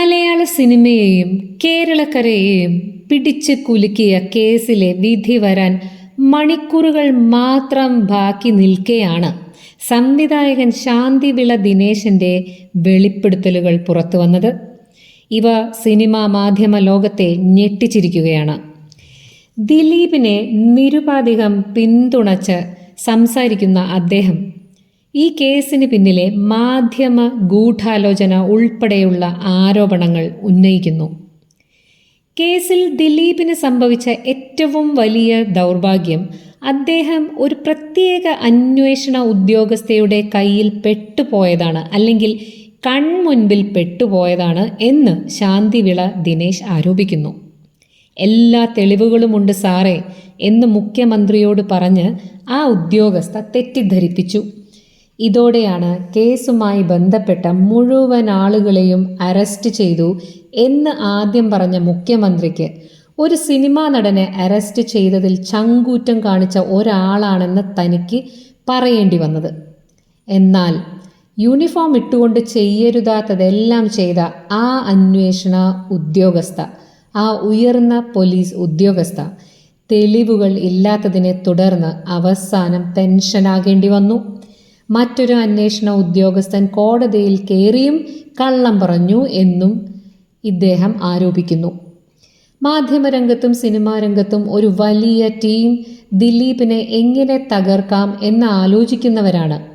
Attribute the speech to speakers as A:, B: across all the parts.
A: മലയാള സിനിമയെയും കേരളക്കരയെയും പിടിച്ച് കുലുക്കിയ കേസിലെ വിധി വരാൻ മണിക്കൂറുകൾ മാത്രം ബാക്കി നിൽക്കെയാണ്. സംവിധായകൻ ശാന്തിവിള ദിനേശന്റെ വെളിപ്പെടുത്തലുകൾ പുറത്തു വന്നത്. ഇവ സിനിമാ മാധ്യമ ലോകത്തെ ഞെട്ടിച്ചിരിക്കുകയാണ്. ദിലീപിനെ നിരുപാധികം പിന്തുണച്ച് സംസാരിക്കുന്ന അദ്ദേഹം ഈ കേസിന് പിന്നിലെ മാധ്യമ ഗൂഢാലോചന ഉൾപ്പെടെയുള്ള ആരോപണങ്ങൾ ഉന്നയിക്കുന്നു. കേസിൽ ദിലീപിന് സംഭവിച്ച ഏറ്റവും വലിയ ദൗർഭാഗ്യം അദ്ദേഹം ഒരു പ്രത്യേക അന്വേഷണ ഉദ്യോഗസ്ഥയുടെ കയ്യിൽ പെട്ടുപോയതാണ് അല്ലെങ്കിൽ കൺമുൻപിൽ പെട്ടുപോയതാണ് എന്ന് ശാന്തിവിള ദിനേശ് ആരോപിക്കുന്നു. എല്ലാ തെളിവുകളുമുണ്ട് സാറേ എന്ന് മുഖ്യമന്ത്രിയോട് പറഞ്ഞ് ആ ഉദ്യോഗസ്ഥ തെറ്റിദ്ധരിപ്പിച്ചു. ഇതോടെയാണ് കേസുമായി ബന്ധപ്പെട്ട മുഴുവൻ ആളുകളെയും അറസ്റ്റ് ചെയ്തു എന്ന് ആദ്യം പറഞ്ഞ മുഖ്യമന്ത്രിക്ക്. ഒരു സിനിമാ നടനെ അറസ്റ്റ് ചെയ്തതിൽ ചങ്കൂറ്റം കാണിച്ച ഒരാളാണെന്ന് തനിക്ക് പറയേണ്ടി വന്നത്. എന്നാൽ യൂണിഫോം ഇട്ടുകൊണ്ട് ചെയ്യരുതാത്തതെല്ലാം ചെയ്ത ആ അന്വേഷണ ഉദ്യോഗസ്ഥ ആ ഉയർന്ന പോലീസ് ഉദ്യോഗസ്ഥ തെളിവുകൾ ഇല്ലാത്തതിനെ തുടർന്ന് അവസാനം ടെൻഷനാകേണ്ടി വന്നു. മറ്റൊരു അന്വേഷണ ഉദ്യോഗസ്ഥൻ കോടതിയിൽ കയറിയും കള്ളം പറഞ്ഞു എന്നും ഇദ്ദേഹം ആരോപിക്കുന്നു. മാധ്യമരംഗത്തും സിനിമാ രംഗത്തും ഒരു വലിയ ടീം ദിലീപിനെ എങ്ങനെ തകർക്കാം എന്ന് ആലോചിക്കുന്നവരാണ്.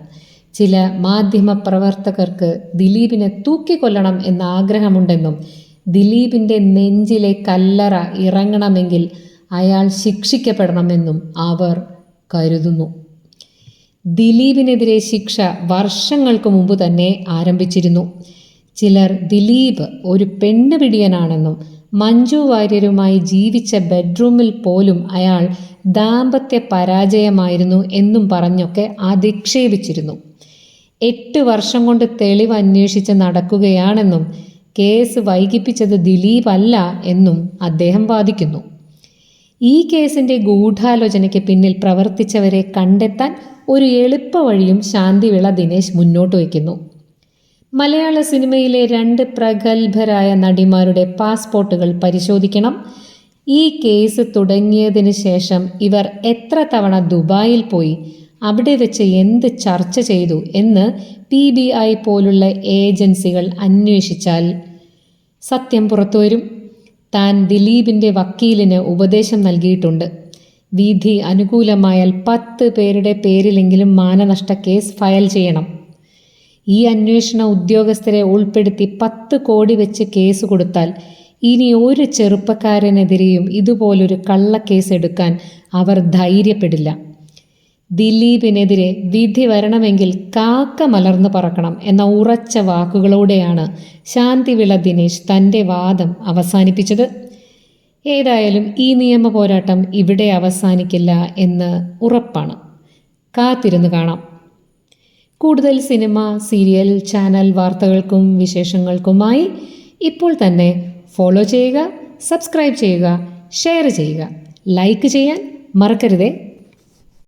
A: ചില മാധ്യമ പ്രവർത്തകർക്ക് ദിലീപിനെ തൂക്കിക്കൊല്ലണം എന്ന ആഗ്രഹമുണ്ടെന്നും ദിലീപിന്റെ നെഞ്ചിലെ കല്ലറ ഇറങ്ങണമെങ്കിൽ അയാൾ ശിക്ഷിക്കപ്പെടണമെന്നും അവർ കരുതുന്നു. ദിലീപിനെതിരെ ശിക്ഷ വർഷങ്ങൾക്ക് മുമ്പ് തന്നെ ആരംഭിച്ചിരുന്നു. ചിലർ ദിലീപ് ഒരു പെണ്ണ് പെണ്ണുപിടിയനാണെന്നും മഞ്ജു വാര്യരുമായി ജീവിച്ച ബെഡ്റൂമിൽ പോലും അയാൾ ദാമ്പത്യ പരാജയമായിരുന്നു എന്നും പറഞ്ഞൊക്കെ അധിക്ഷേപിച്ചിരുന്നു. എട്ട് വർഷം കൊണ്ട് തെളിവ് അന്വേഷിച്ച് നടക്കുകയാണെന്നും കേസ് വൈകിപ്പിച്ചത് ദിലീപ് അല്ല എന്നും അദ്ദേഹം വാദിക്കുന്നു. ഈ കേസിന്റെ ഗൂഢാലോചനയ്ക്ക് പിന്നിൽ പ്രവർത്തിച്ചവരെ കണ്ടെത്താൻ ഒരു എളുപ്പ വഴിയും ശാന്തിവിള ദിനേശ് മുന്നോട്ട് വയ്ക്കുന്നു. മലയാള സിനിമയിലെ രണ്ട് പ്രഗത്ഭരായ നടിമാരുടെ പാസ്പോർട്ടുകൾ പരിശോധിക്കണം. ഈ കേസ് തുടങ്ങിയതിന് ശേഷം ഇവർ എത്ര തവണ ദുബായിൽ പോയി അവിടെ വെച്ച് എന്ത് ചർച്ച ചെയ്തു എന്ന് പി ബി ഐ പോലുള്ള ഏജൻസികൾ അന്വേഷിച്ചാൽ സത്യം പുറത്തുവരും താൻ ദിലീപിന്റെ വക്കീലിന് ഉപദേശം നൽകിയിട്ടുണ്ട്. വിധി അനുകൂലമായാൽ പത്ത് പേരുടെ പേരിലെങ്കിലും മാനനഷ്ട കേസ് ഫയൽ ചെയ്യണം. ഈ അന്വേഷണ ഉദ്യോഗസ്ഥരെ ഉൾപ്പെടുത്തി പത്ത് കോടി വെച്ച് കേസ് കൊടുത്താൽ ഇനി ഒരു ചെറുപ്പക്കാരനെതിരെയും ഇതുപോലൊരു കള്ളക്കേസ് എടുക്കാൻ അവർ ധൈര്യപ്പെടില്ല. ദിലീപിനെതിരെ വിധി വരണമെങ്കിൽ കാക്ക മലർന്നു പറക്കണം എന്ന ഉറച്ച വാക്കുകളോടെയാണ് ശാന്തിവിള ദിനേശ് തന്റെ വാദം അവസാനിപ്പിച്ചത്. ഏതായാലും ഈ നിയമ പോരാട്ടം ഇവിടെ അവസാനിക്കില്ല എന്ന് ഉറപ്പാണ്. കാത്തിരുന്ന് കാണാം. കൂടുതൽ സിനിമ സീരിയൽ ചാനൽ വാർത്തകൾക്കും വിശേഷങ്ങൾക്കുമായി ഇപ്പോൾ തന്നെ ഫോളോ ചെയ്യുക സബ്സ്ക്രൈബ് ചെയ്യുക ഷെയർ ചെയ്യുക ലൈക്ക് ചെയ്യാൻ മറക്കരുതേ.